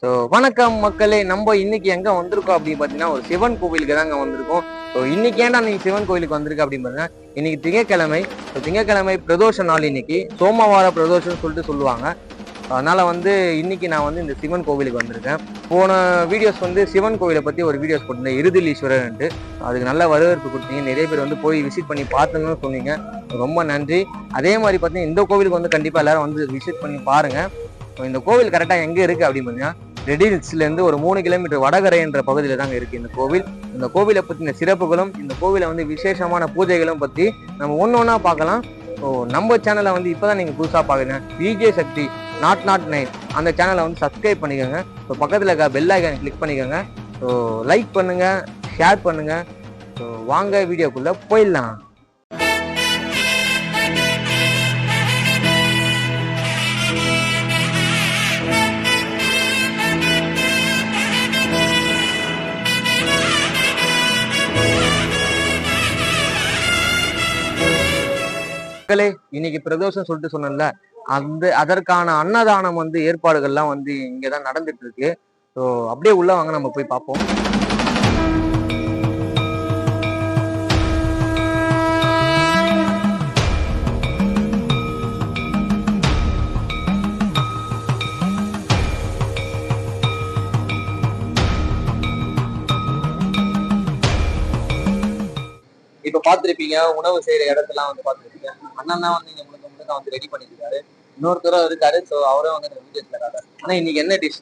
So வணக்கம் மக்களே நம்ம இன்னைக்கு எங்க வந்திருக்கோம் அப்படின்னு பார்த்தீங்கன்னா ஒரு சிவன் கோவிலுக்கு தாங்க வந்திருக்கோம். ஸோ இன்னைக்கு ஏன்டா நீங்க சிவன் கோவிலுக்கு வந்திருக்கு அப்படின்னு பார்த்தீங்கன்னா இன்னைக்கு திங்கக்கிழமை ஸோ திங்கக்கிழமை பிரதோஷ நாள் இன்னைக்கு. சோமவார பிரதோஷம்னு சொல்லிட்டு சொல்லுவாங்க. அதனால வந்து இன்னைக்கு நான் வந்து இந்த சிவன் கோவிலுக்கு வந்திருக்கேன். போன வீடியோஸ் வந்து சிவன் கோவிலை பத்தி ஒரு வீடியோஸ் போட்டிருந்தேன். இருதிலீஸ்வரர்ன்ட்டு. அதுக்கு நல்ல வரவேற்பு கொடுத்தீங்க. நிறைய பேர் வந்து போய் விசிட் பண்ணி பார்த்தணும்னு சொன்னீங்க. ரொம்ப நன்றி. அதே மாதிரி பார்த்தீங்கன்னா இந்த கோவிலுக்கு வந்து கண்டிப்பா எல்லாரும் வந்து விசிட் பண்ணி பாருங்க. இந்த கோவில் கரெக்டாக எங்கே இருக்குது அப்படின்னு பார்த்தீங்கன்னா ரெடிஸ்லேருந்து ஒரு மூணு கிலோமீட்டர் வடகரை என்ற பகுதியில் தாங்க இருக்குது இந்த கோவில். இந்த கோவிலை பற்றின சிறப்புகளும் இந்த கோவிலை வந்து விசேஷமான பூஜைகளும் பற்றி நம்ம ஒன்று ஒன்றா பார்க்கலாம். ஸோ நம்ம சேனலை வந்து இப்போ தான் நீங்கள் புதுசாக பார்க்குறீங்க VJ Sakthi not not nine அந்த சேனலை வந்து சப்ஸ்கிரைப் பண்ணிக்கோங்க. ஸோ பக்கத்தில் இருக்க பெல் ஐக்கான் கிளிக் பண்ணிக்கோங்க. ஸோ லைக் பண்ணுங்கள் ஷேர் பண்ணுங்கள் ஸோ வாங்க வீடியோக்குள்ளே போயிடலாம். மக்களே இன்னைக்கு பிரதோஷம் சொல்லிட்டு சொன்னேன்ல அந்த அதற்கான அன்னதானம் வந்து ஏற்பாடுகள்லாம் வந்து இங்கதான் நடந்துட்டு இருக்கு ஸோ அப்படியே உள்ள வாங்க நம்ம போய் பார்ப்போம். இப்ப பாத்திருப்பீங்க உணவு செய்யற இடத்தெல்லாம் வந்து பாத்துருப்பீங்க அண்ணன் தான் வந்து இங்க முழுக்க முழுக்க வந்து ரெடி பண்ணிருக்காரு. இன்னொருத்தரும் இருக்காரு. ஸோ அவரும் வந்து வீடியோஸ்ல இருக்காரு. ஆனா இன்னைக்கு என்ன டிஷ்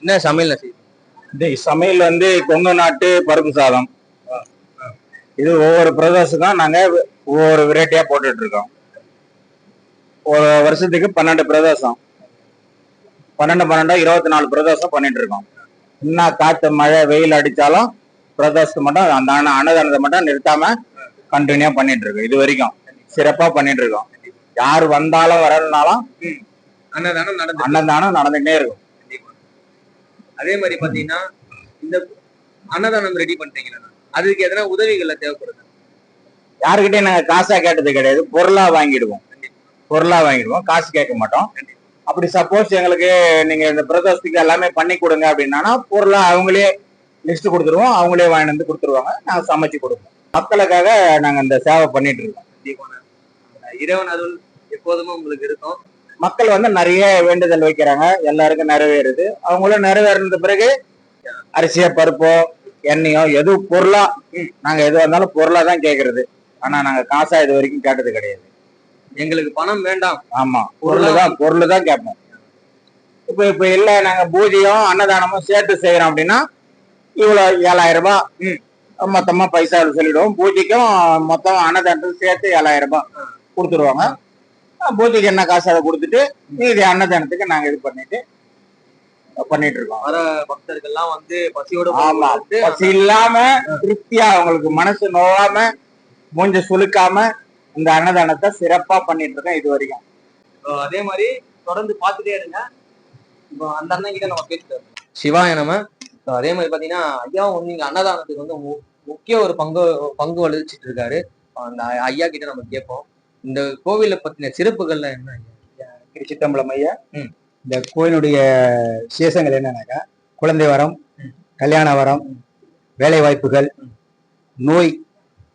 என்ன சமையல் செய்யுது சமையல் வந்து கொங்கு நாட்டு பருப்பு சாதம். இது ஒவ்வொரு பிரதேசத்துக்கும் நாங்க ஒவ்வொரு வெரைட்டியா போட்டுட்டு இருக்கோம் ஒரு வருஷத்துக்கு பன்னெண்டு பிரதேசம். பன்னெண்டு பன்னெண்டா இருபத்தி நாலு பிரதேசம் பண்ணிட்டு இருக்கோம் என்ன காத்து மழை வெயில் அடிச்சாலும் பிரதேசத்தை மட்டும் அந்த அன்னதானத்தை மட்டும் நிறுத்தாம கண்டினியூ பண்ணிட்டு இருக்கோம் இது வரைக்கும். சிறப்பா பண்ணிட்டு இருக்கோம். யார் வந்தாலும் வரலனாலும் அன்னதானம் நடந்து அன்னதானம் நடந்துகிட்டே இருக்கும். அதே மாதிரி பாத்தீங்கன்னா இந்த அன்னதானம் ரெடி பண்றீங்களா அதுக்கு எதனா உதவிகள் தேவைப்படுது? யாருக்கிட்டையும் நாங்க காசா கேட்டது கிடையாது. பொருளா வாங்கிடுவோம். பொருளா வாங்கிடுவோம். காசு கேட்க மாட்டோம். அப்படி சப்போஸ் எங்களுக்கு நீங்க இந்த பிரதோஷத்துக்கு எல்லாமே பண்ணி கொடுங்க அப்படின்னா பொருளா அவங்களே லிஸ்ட் கொடுத்துருவோம். அவங்களே வாங்கிட்டு வந்து கொடுத்துருவாங்க. நாங்க சமைச்சு கொடுப்போம். மக்களுக்காக நாங்க இந்த சேவை பண்ணிட்டு இருக்கோம். இறைவன் அருள் எப்போதுமே உங்களுக்கு இருக்கும். மக்கள் வந்து நிறைய வேண்டுதல் வைக்கிறாங்க. எல்லாருக்கும் நிறைவேறுது. அவங்களும் நிறைவேறின பிறகு அரிசியோ பருப்போ எண்ணெயோ எது பொருளா நாங்க எது வந்தாலும் பொருளா தான் கேக்குறது. ஆனா நாங்க காசா இது வரைக்கும் கேட்டது கிடையாது. எங்களுக்கு பணம் வேண்டாம். ஆமா. பொருள் தான் பொருள் தான் கேட்போம். இப்ப இப்ப இல்ல நாங்க பூஜையும் அன்னதானமும் சேர்த்து செய்யறோம் அப்படின்னா இவ்வளவு ஏழாயிரம் ரூபாய் மொத்தமா பைசா சொல்லிடுவோம். பூஜைக்கும் மொத்தம் அன்னதானத்துக்கு சேர்த்து ஏழாயிரம் ரூபாய். கொடுத்துருவாங்க. பூஜைக்கு என்ன காசு அதை கொடுத்துட்டு மீதி அன்னதானத்துக்கு நாங்க இது பண்ணிட்டு பண்ணிட்டு இருக்கோம். வர பக்தர்கள்லாம் வந்து பசியோட ஆமா. வந்து பசி இல்லாம திருப்தியா அவங்களுக்கு மனசு நோவாம மூஞ்ச சுலுக்காம இந்த அன்னதானத்தை சிறப்பா பண்ணிட்டு இருக்கோம் இது வரைக்கும். அதே மாதிரி தொடர்ந்து பார்த்துட்டே இருங்க. இப்போ அந்த அண்ணன் கிட்ட நம்ம பேசிட்டு. சிவாய நம்ம அதே மாதிரி பாத்தீங்கன்னா ஐயாவும் வந்து இங்க அன்னதானத்துக்கு வந்து மு- முக்கிய ஒரு பங்கு பங்கு வலிச்சிட்டு இருக்காரு. அந்த ஐயா கிட்ட நம்ம கேட்போம். இந்த கோவிலை பத்தின சிறப்புகள்லாம் என்ன? ஐயா? திருச்சித்தம்பலம் ஐயா. இந்த கோயிலுடைய விசேஷங்கள் என்னன்னாக்கா குழந்தை வரம் கல்யாண வரம் வேலை வாய்ப்புகள் நோய்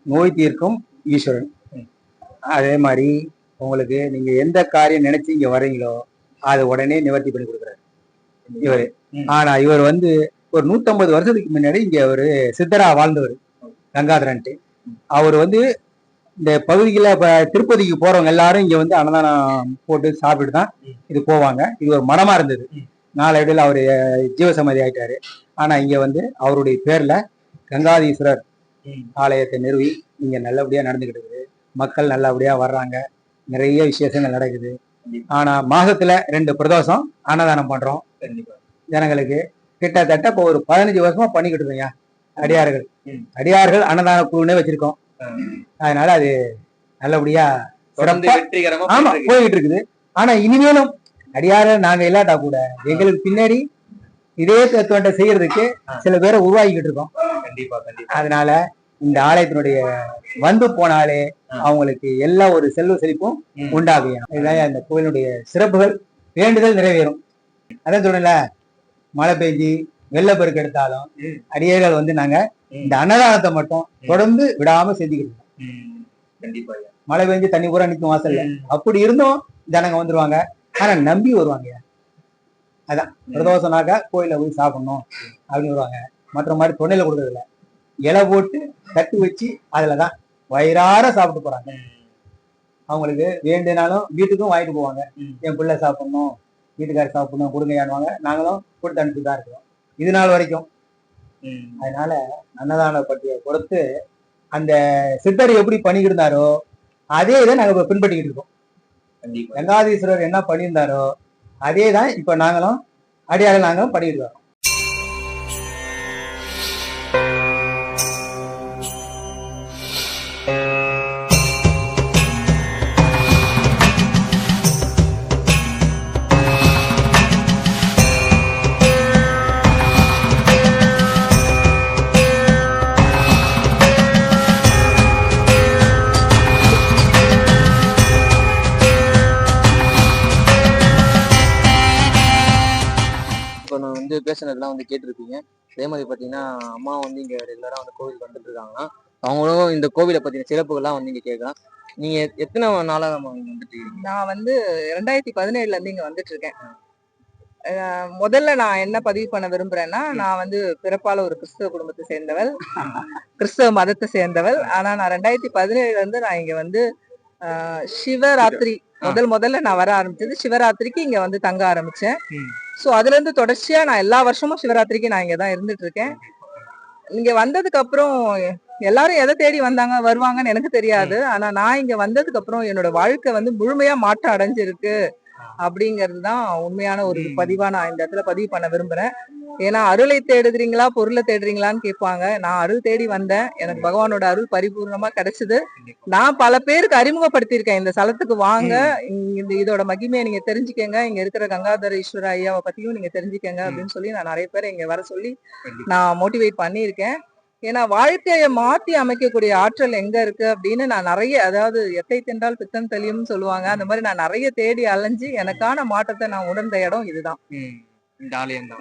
நோய் தீர்க்கும் ஈஸ்வரன். அதே மாதிரி உங்களுக்கு நீங்க எந்த காரியம் நினைச்சு இங்க வர்றீங்களோ அது உடனே நிவர்த்தி பண்ணி கொடுக்குறாரு. இவரு. ஆனா இவர் வந்து ஒரு நூத்தம்பது வருஷத்துக்கு முன்னாடி இங்க ஒரு சித்தரா வாழ்ந்தவர் கங்காதரன்ட்டு. அவர் வந்து இந்த பகுதியில இப்ப திருப்பதிக்கு போறவங்க எல்லாரும் இங்க வந்து அன்னதானம் போட்டு சாப்பிட்டு தான் இது போவாங்க. இது ஒரு மனமா இருந்தது. நாளடைவில் அவர் ஜீவசமாதி ஆயிட்டாரு. ஆனா இங்க வந்து அவருடைய பேர்ல கங்காதீஸ்வரர் ஆலயத்தை நிறுவி இங்க நல்லபடியா நடந்துகிட்டு இருக்குது. மக்கள் நல்லபடியா வர்றாங்க. நிறைய விசேஷங்கள் நடக்குது. ஆனா மாசத்துல ரெண்டு பிரதோஷம் அன்னதானம் பண்றோம். கண்டிப்பா. ஜனங்களுக்கு கிட்டத்தட்ட இப்போ ஒரு பதினஞ்சு வருஷமா பண்ணிக்கிட்டு இருக்கோங்க அடியார்கள். அடியார்கள் அன்னதான குழுனே வச்சிருக்கோம். அதனால அது நல்லபடியா ஆமா. போய்கிட்டு இருக்குது ஆனா இனிமேலும் அடியார நாங்க இல்லாட்டா கூட எங்களுக்கு பின்னாடி இதே தத்துவத்தை செய்யறதுக்கு சில பேரை உருவாக்கிட்டு இருக்கோம். கண்டிப்பா கண்டிப்பா. அதனால இந்த ஆலயத்தினுடைய வந்து போனாலே அவங்களுக்கு எல்லா ஒரு செல்வ செழிப்பும். உண்டாகும். இதுதான் இந்த கோயிலுடைய சிறப்புகள் வேண்டுதல் நிறைவேறும். அதான் சொன்னல மழை பெஞ்சு வெள்ளப்பெருக்கு எடுத்தாலும் அடியேர்கள் வந்து நாங்க இந்த அன்னதானத்தை மட்டும் தொடர்ந்து விடாம செஞ்சுக்கிட்டு. கண்டிப்பா மழை பெஞ்சு தண்ணி பூரா நிற்கும் வாசல்ல. அப்படி இருந்தும் ஜனங்க வந்துருவாங்க. ஆனா நம்பி வருவாங்க. அதான். பிரதோஷம்னாக்கா கோயில்ல போய் சாப்பிடணும் அப்படின்னு வருவாங்க. மற்ற மாதிரி தொண்டையில கொடுக்கறது இல்ல இலை போட்டு தட்டு வச்சு அதுலதான் வயிறார சாப்பிட்டு போறாங்க. அவங்களுக்கு வேண்டினாலும் வீட்டுக்கும் வாங்கிட்டு போவாங்க. என் பிள்ளை சாப்பிடணும் வீட்டுக்காரர் சாப்பிடணும் கொடுங்கயானுவாங்க நாங்களும் கொடுத்து அனுப்பிட்டு தான் இருக்கிறோம். இது நாள் வரைக்கும். அதனால அன்னதான பட்டியை பொறுத்து அந்த சித்தர் எப்படி பண்ணிக்கிட்டு இருந்தாரோ அதே இதை நாங்க இப்ப பின்பற்றிக்கிட்டு இருக்கோம். கங்காதீஸ்வரர் என்ன பண்ணியிருந்தாரோ அதே தான் இப்ப நாங்களும் அடியாக நாங்களும் பண்ணிட்டு வரோம். கேட்டிருப்பீங்க. அதே மாதிரி பார்த்தீங்கன்னா அம்மா வந்து இங்க ரெகுலராக வந்து கோவிலுக்கு வந்துட்டு இருக்காங்கன்னா அவங்களும் இந்த கோவிலை பற்றின சிறப்புகள்லாம் வந்து இங்கே கேட்கலாம். நீங்க எத்தனை நாளாக வந்துட்டு நான் வந்து ரெண்டாயிரத்தி பதினேழுல இருந்து இங்க வந்துட்டு இருக்கேன். முதல்ல நான் என்ன பதிவு பண்ண விரும்புறேன்னா நான் வந்து பிறப்பால ஒரு கிறிஸ்தவ குடும்பத்தை சேர்ந்தவள் கிறிஸ்தவ மதத்தை சேர்ந்தவள். ஆனா நான் ரெண்டாயிரத்தி பதினேழுல இருந்து நான் இங்க வந்து சிவராத்திரி முதல் முதல்ல நான் வர ஆரம்பிச்சது சிவராத்திரிக்கு இங்க வந்து தங்க ஆரம்பிச்சேன். சோ அதுல இருந்து தொடர்ச்சியா நான் எல்லா வருஷமும் சிவராத்திரிக்கு நான் இங்க தான் இருந்துட்டு இருக்கேன். இங்க வந்ததுக்கு அப்புறம் எல்லாரும் எதை தேடி வந்தாங்க வருவாங்கன்னு எனக்கு தெரியாது. ஆனா நான் இங்க வந்ததுக்கு அப்புறம் என்னோட வாழ்க்கை வந்து முழுமையா மாற்றம் அடைஞ்சிருக்கு. அப்படிங்கிறது தான் உண்மையான ஒரு. பதிவா நான் இந்த இடத்துல பதிவு பண்ண விரும்புறேன். ஏன்னா அருளை தேடுறீங்களா பொருளை தேடுறீங்களான்னு கேட்பாங்க. நான் அருள் தேடி வந்தேன். எனக்கு பகவானோட அருள் பரிபூர்ணமா கிடைச்சது. நான் பல பேருக்கு அறிமுகப்படுத்தியிருக்கேன். இந்த ஸ்தலத்துக்கு வாங்க. இந்த இதோட மகிமையை நீங்க தெரிஞ்சுக்கங்க. இங்க இருக்கிற கங்காதர ஈஸ்வர ஐயாவை பத்தியும் நீங்க தெரிஞ்சுக்கங்க அப்படின்னு சொல்லி நான் நிறைய பேர் இங்க வர சொல்லி நான் மோட்டிவேட் பண்ணியிருக்கேன். ஏன்னா வாழ்க்கையை மாத்தி அமைக்கக்கூடிய ஆற்றல் எங்க இருக்கு அப்படின்னு நான் நிறைய அதாவது எத்தை தின்றால் பித்தம் தெளியும் சொல்லுவாங்க. அந்த மாதிரி நான் நிறைய தேடி அலைஞ்சு எனக்கான மாற்றத்தை நான் உணர்ந்த இடம் இதுதான்.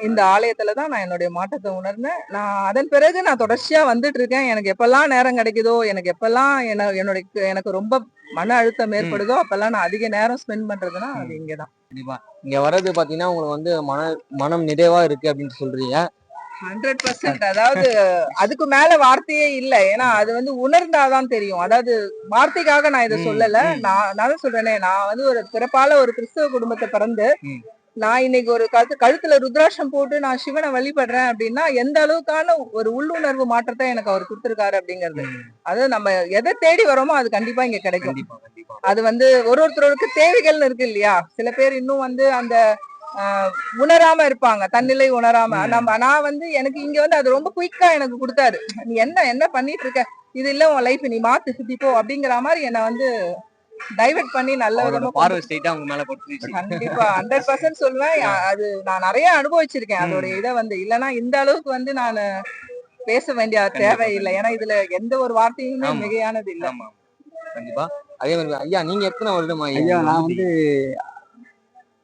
இந்த ஆலயத்துல தான் நான் என்னுடைய மாற்றத்தை உணர்ந்தேன். நான் அதன் பிறகு நான் தொடர்ச்சியா வந்துட்டு இருக்கேன். எனக்கு எப்பெல்லாம் நேரம் கிடைக்குதோ எனக்கு எப்பெல்லாம் என்ன என்னுடைய எனக்கு ரொம்ப மன அழுத்தம் ஏற்படுதோ அப்பெல்லாம் நான் அதிக நேரம் ஸ்பெண்ட் பண்றதுன்னா அது இங்கதான். கண்டிப்பா. இங்க வர்றது பாத்தீங்கன்னா உங்களுக்கு வந்து மன மனம் நிறைவா இருக்கு அப்படின்னு சொல்றீங்க. ஹண்ட்ரட் பர்சன்ட் அதாவது அதுக்கு மேல வார்த்தையே இல்ல. ஏன்னா அது வந்து உணர்ந்தாதான் தெரியும். அதாவது வார்த்தைக்காக நான் இதை சொல்லல. நான் நான் சொல்றேனே. நான் வந்து ஒரு பிறப்பால ஒரு கிறிஸ்தவ குடும்பத்தை பிறந்து. நான் இன்னைக்கு ஒரு கழுத்து கழுத்துல ருத்ராட்சம் போட்டு நான் சிவனை வழிபடுறேன் அப்படின்னா எந்த அளவுக்கான ஒரு உள்ளுணர்வு மாற்றத்தை எனக்கு அவர் கொடுத்திருக்காரு அப்படிங்கிறது. அது நம்ம எதை தேடி வரோமோ அது கண்டிப்பா இங்க கிடைக்கும். அது வந்து ஒரு ஒருத்தருக்கு தேவைகள்னு இருக்கு இல்லையா? சில பேர் இன்னும் வந்து அந்த உணராம இருப்பாங்க. தன்னிலை உணராம. நம்ம நான் வந்து எனக்கு இங்க வந்து அது ரொம்ப குயிக்கா எனக்கு கொடுத்தாரு. நீ என்ன என்ன பண்ணிட்டு இருக்க? இது இல்ல உன் லைஃப் நீ மாத்து சுத்தி போ அப்படிங்கிற மாதிரி என்ன வந்து டைவர்ட் பண்ணி நல்ல விதமா பார்வை ஸ்ட்ரைட்டா உங்க மேல பட்டுருச்சு. கண்டிப்பா ஹண்ட்ரட் பர்சன்ட் சொல்லுவேன் அது நான் நிறைய அனுபவிச்சிருக்கேன். அதோட இதை வந்து இல்லைன்னா இந்த அளவுக்கு வந்து நான் பேச வேண்டிய தேவை இல்லை ஏன்னா இதுல எந்த ஒரு வார்த்தையுமே. மிகையானது இல்ல. கண்டிப்பா. அதே மாதிரி ஐயா நீங்க எத்தனை வருடமா ஐயா நான் வந்து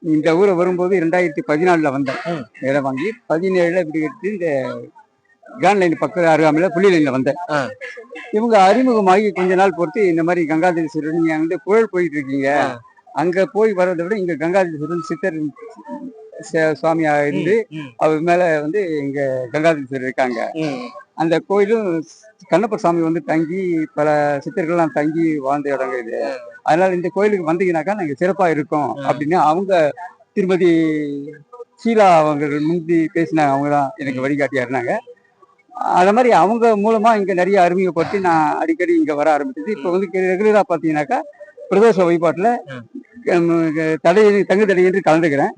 இந்த ஊரை வரும்போது ரெண்டாயிரத்தி பதினாலுல வந்தேன் ம். வேலை வாங்கி பதினேழுல இப்படி எடுத்து இந்த கான் லைன் பக்கத்து அருகாமையில புள்ளி லைன்ல வந்தேன். இவங்க அறிமுகமாகி கொஞ்ச நாள் பொறுத்து இந்த மாதிரி கங்காதீஸ்வரர் நீங்க வந்து புகழ் போயிட்டு இருக்கீங்க. அங்க போய் வர்றதை விட இங்க கங்காதீஸ்வரன் சித்தர் ச- சுவாமியா இருந்து அவர் மேல வந்து இங்க கங்காதீஸ்வரர் இருக்காங்க. அந்த கோயிலும் கண்ணப்ப சாமி வந்து தங்கி பல சித்தர்கள்லாம் தங்கி வாழ்ந்த இடங்க இது. அதனால இந்த கோயிலுக்கு வந்தீங்கன்னாக்கா நாங்க சிறப்பா இருக்கோம். அப்படின்னு அவங்க திருமதி ஷீலா அவங்க முந்தி பேசினாங்க. அவங்க தான் எனக்கு வழிகாட்டியா இருந்தாங்க அத மாதிரி அவங்க மூலமா இங்க நிறைய அறிமுகப்படுத்தி நான் அடிக்கடி இங்க வர ஆரம்பிச்சது. இப்போ வந்து ரெகுலரா பாத்தீங்கன்னாக்கா பிரதோஷ வழிபாட்டுல தடை தங்கு தடையின்றி கலந்துக்கிறேன்.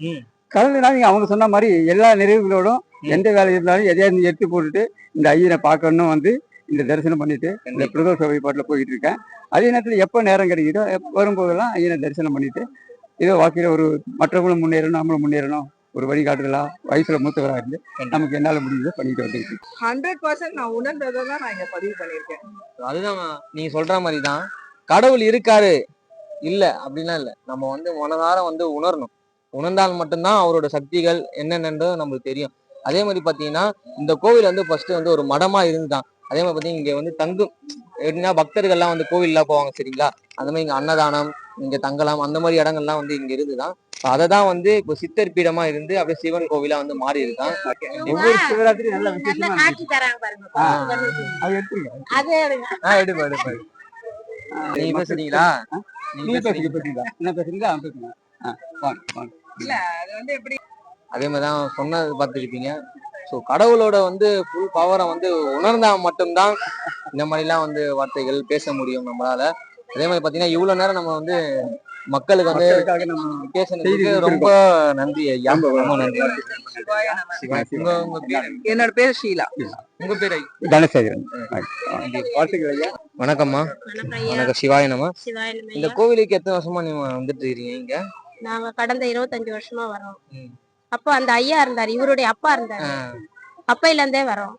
கலந்துனா நீங்க அவங்க சொன்ன மாதிரி எல்லா நிறைவுகளோடும். எந்த வேலை இருந்தாலும் எதையாவது எடுத்து போட்டுட்டு இந்த ஐயனை பார்க்கணும் வந்து இந்த தரிசனம் பண்ணிட்டு இந்த. பிரதோஷ வழிபாட்டுல போயிட்டு இருக்கேன். அதே நேரத்துல எப்ப நேரம் கிடைக்குதோ எப்ப வரும்போதெல்லாம் ஐயனை தரிசனம் பண்ணிட்டு ஏதோ வாழ்க்கையில ஒரு மற்றவங்களும் முன்னேறணும் நம்மளும் முன்னேறணும் ஒரு வழிகாட்டுதலா வயசுல மூத்தவரா இருந்து நமக்கு என்னால முடியுதோ பண்ணிட்டு வந்துட்டு இருக்கேன். ஹண்ட்ரட் பர்சன்ட் நான் உணர்ந்ததை தான் நான் இங்க பதிவு பண்ணியிருக்கேன். அதுதான் நீங்க சொல்ற மாதிரி தான் கடவுள் இருக்காரு. இல்ல அப்படிலாம் இல்ல. நம்ம வந்து மனதார வந்து உணரணும். உணர்ந்தால் மட்டும்தான் அவரோட சக்திகள் என்னென்னன்றோ நம்மளுக்கு தெரியும். அதே மாதிரி பாத்தீங்கன்னா இந்த கோவில் வந்து ஃபர்ஸ்ட் வந்து ஒரு மடமா இருந்துதான். அதே மாதிரி பாத்தீங்கன்னா இங்க வந்து தங்கும் எப்படின்னா பக்தர்கள்லாம் வந்து கோவில்லாம் போவாங்க சரிங்களா? அந்த மாதிரி இங்க அன்னதானம் இங்க தங்கலாம் அந்த மாதிரி இடங்கள்லாம் வந்து இங்க இருந்துதான். அதை தான் வந்து இப்போ சித்தர் பீடமா இருந்து அப்படியே சிவன் கோவிலா வந்து மாறி இருக்கான் ஒவ்வொரு சிவராத்திரி நல்ல விசேஷமா காட்சி தராங்க பாருங்க. அது எடுத்துருங்க அது எடுங்க. ஆ எடுப்பா எடுப்பா நீங்க பேசுறீங்களா? பேசுறீங்க. பேசுறீங்களா? என்ன பேசுறீங்களா? பேசுங்க இல்ல அது வந்து எப்படி அதே மாதிரி தான் சொன்னது பார்த்துருப்பீங்க. ஸோ கடவுளோட வந்து ஃபுல் பவரை வந்து உணர்ந்தா மட்டும்தான் இந்த மாதிரிலாம் வந்து வார்த்தைகள் பேச முடியும் நம்மளால. அதே மாதிரி பார்த்தீங்கன்னா இவ்வளோ நேரம் நம்ம வந்து மக்களுக்கு வந்து பேசுனதுக்கு ரொம்ப நன்றி ஐயா. ரொம்ப நன்றி. உங்க உங்க பேர்? என்னோட பேர் ஷீலா. உங்க பேர்? தனசேகரன். வாழ்த்துக்கள் ஐயா. வணக்கம்மா. வணக்கம் ஐயா. வணக்கம். சிவாய நம்ம சிவாய நம இந்த. கோவிலுக்கு எத்தனை வருஷமா நீங்க வந்துட்டு இருக்கீங்க? இங்க நாங்க கடந்த இருபத்தஞ்சு வருஷமா வரோம். அப்போ அந்த ஐயா இருந்தாரு இவருடைய அப்பா இருந்தாரு. அப்பையில இருந்தே வரோம்.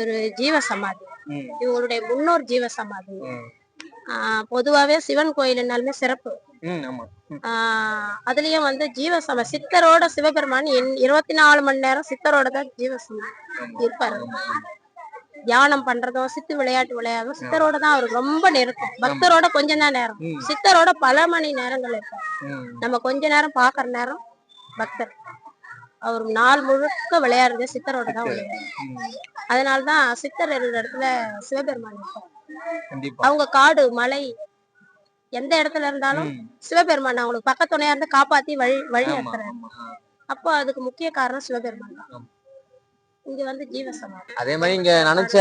ஒரு ஜீவ சமாதி ம், இவங்களுடைய முன்னோர் ஜீவ சமாதி பொதுவாவே சிவன் கோயில்னாலுமே சிறப்பு. அதுலயும் வந்து ஜீவ சம சித்தரோட சிவபெருமான் இருபத்தி நாலு மணி நேரம் சித்தரோட தான் ஜீவ சமாதி இருப்பாரு தியானம் பண்றதும் சித்து விளையாட்டு விளையாடுறதும் சித்தரோட தான் அவருக்கு ரொம்ப நெருக்கம். பக்தரோட கொஞ்சம் தான் நேரம். சித்தரோட பல மணி நேரங்கள் இருப்பார் ம், நம்ம கொஞ்ச நேரம் பாக்குற நேரம் பக்தர். அவர் நாள் முழுக்க விளையாடுறது சித்தரோட தான் விளையாடுறாரு ம். அதனாலதான் சித்தர் இருக்கிற இடத்துல சிவபெருமான் கண்டிப்பா. அவங்க காடு மலை எந்த இடத்துல இருந்தாலும் சிவபெருமான் அவங்களுக்கு பக்கத்துணையா இருந்து காப்பாத்தி வழி வழி நடத்துறாரு. அப்போ அதுக்கு முக்கிய காரணம் சிவபெருமான் தான். இங்க வந்து ஜீவசமாதி. அதே மாதிரி இங்க நினைச்ச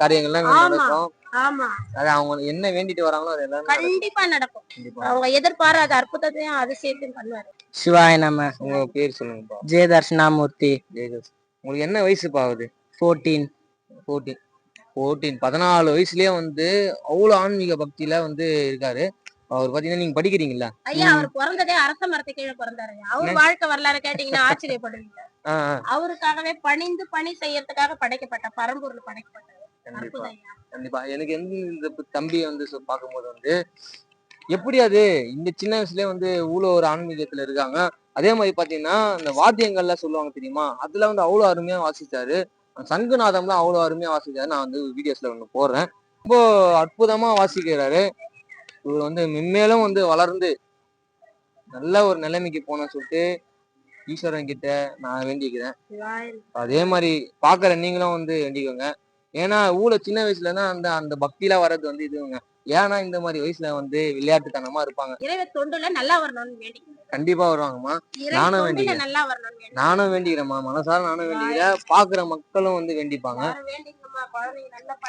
காரியங்கள்லாம் ஆமா. நடக்கும். ஆமா. அது அவங்க என்ன வேண்டிட்டு வராங்களோ அது எல்லாமே. கண்டிப்பா நடக்கும். அவங்க எதிர்பாராத அற்புதத்தையும் அதிசயத்தையும் பண்ணுவாரு. சிவாய நம உங்க பேர் சொல்லுங்கப்பா. ஜெய தர்ஷனாமூர்த்தி ஜெயதாஸ் உங்களுக்கு என்ன வயசுப்பா ஆகுது? ஃபோர்டீன் ஃபோர்டீன் ஃபோர்டீன் பதினாலு வயசுலயே வந்து அவ்வளவு ஆன்மீக பக்தியில வந்து இருக்காரு. அவர் பாத்தீங்கன்னா நீங்க படிக்கிறீங்களா ஐயா அவர் பிறந்ததே அரச மரத்து கீழே பிறந்தாரு அவர் வாழ்க்கை வரலாறு கேட்டீங்கன்னா ஆச்சரியப்படுவீங்க. அவருக்காகவே பணிந்து பணி செய்யறதுக்காக படைக்கப்பட்ட பரம்பொருள் படைக்கப்பட்டது கண்டிப்பா. கண்டிப்பா. எனக்கு எந்த இந்த ப- தம்பியை வந்து பார்க்கும்போது வந்து எப்படி அது இந்த சின்ன வயசுலயே வந்து இவ்வளோ ஒரு ஆன்மீகத்துல இருக்காங்க. அதே மாதிரி பாத்தீங்கன்னா இந்த வாத்தியங்கள்லாம் சொல்லுவாங்க தெரியுமா? அதுல வந்து அவ்வளவு அருமையா வாசிச்சாரு. சங்குநாதம்லாம் அவ்வளவு அருமையா வாசிச்சாரு. நான் வந்து வீடியோஸ்ல ஒன்று போடுறேன். ரொம்ப அற்புதமா வாசிக்கிறாரு. இவர் வந்து மென்மேலும் வந்து வளர்ந்து நல்ல ஒரு நிலைமைக்கு போன சொல்லிட்டு ஈஸ்வரன் கிட்ட நான் வேண்டிக்கிறேன். அதே மாதிரி பாக்குற நீங்களும் வந்து வேண்டிக்கோங்க. ஏன்னா ஊழ சின்ன வயசுல தான் அந்த அந்த பக்தியில வர்றது வந்து இதுங்க. ஏன்னா இந்த மாதிரி வயசுல வந்து விளையாட்டுத்தனமா இருப்பாங்க. இறைவ தொண்டுல நல்லா வரணும்னு வேண்டிக்கிறேன் கண்டிப்பா வருவாங்கம்மா. நானும் வேண்டிக்கிறேன். நல்லா வரணும்னு நானும் வேண்டிக்கிறேம்மா. மனசார நானும் வேண்டிக்கிறேன். பாக்குற மக்களும் வந்து வேண்டிப்பாங்க.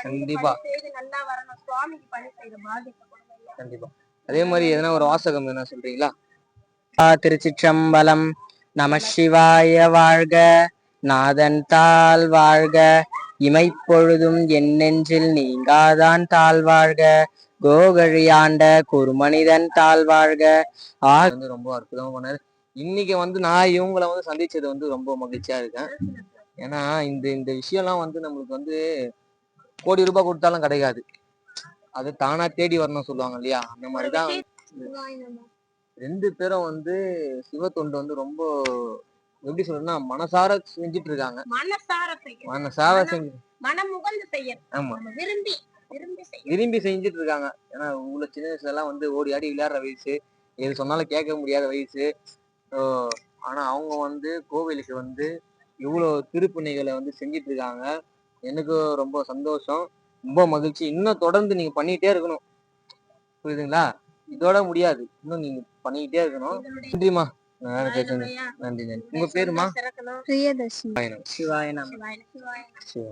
கண்டிப்பா. பணி செய்து நல்லா வரணும். சுவாமிக்கு பணி செய்த பாதிக்க கொடுங்க கண்டிப்பா. அதே மாதிரி எதனா ஒரு வாசகம் என்ன சொல்றீங்களா? திருச்சிற்றம்பலம். நம சிவாய வாழ்க நாதன் தாள் வாழ்க இமைப்பொழுதும் என் நெஞ்சில் நீங்காதான் தாழ் வாழ்க கோகழியாண்ட குருமனிதன் தாழ் வாழ்க. ஆ வந்து ரொம்ப அற்புதமா பண்ணாரு இன்னைக்கு வந்து நான் இவங்களை வந்து சந்திச்சது வந்து ரொம்ப மகிழ்ச்சியா இருக்கேன். ஏன்னா இந்த இந்த விஷயம்லாம் வந்து நம்மளுக்கு வந்து கோடி ரூபாய் கொடுத்தாலும் கிடைக்காது. அது தானா தேடி வரணும் சொல்லுவாங்க இல்லையா? அந்த மாதிரிதான். ரெண்டு பேரும் வந்து சிவ தொண்டு வந்து ரொம்ப எப்படி சொல்றதுன்னா மனசார செஞ்சுட்டு இருக்காங்க மனசார செய்ய மனசார செஞ்சு மனம் முகந்து செய்ய ஆமா விரும்பி விரும்பி செஞ்சுட்டு இருக்காங்க ஏன்னா இவ்வளவு சின்ன வயசுல எல்லாம் வந்து ஓடி ஆடி விளையாடுற வயசு எது சொன்னாலும் கேட்க முடியாத வயசு ஆனா அவங்க வந்து கோவிலுக்கு வந்து இவ்வளவு திருப்பணிகளை வந்து செஞ்சுட்டு இருக்காங்க எனக்கு ரொம்ப சந்தோஷம். ரொம்ப மகிழ்ச்சி. இன்னும் தொடர்ந்து நீங்க பண்ணிட்டே இருக்கணும். புரியுதுங்களா? இதோட முடியாது. இன்னும் நீங்க பண்ணிக்கிட்டே இருக்கணும். இதனுடைய நன்றிம்மா. நான் பேசுறேன் ஐயா, நன்றி நன்றி. உங்க பேருமா? சிறக்கணும். சிவாய நம சிவாய சிவாய சிவா.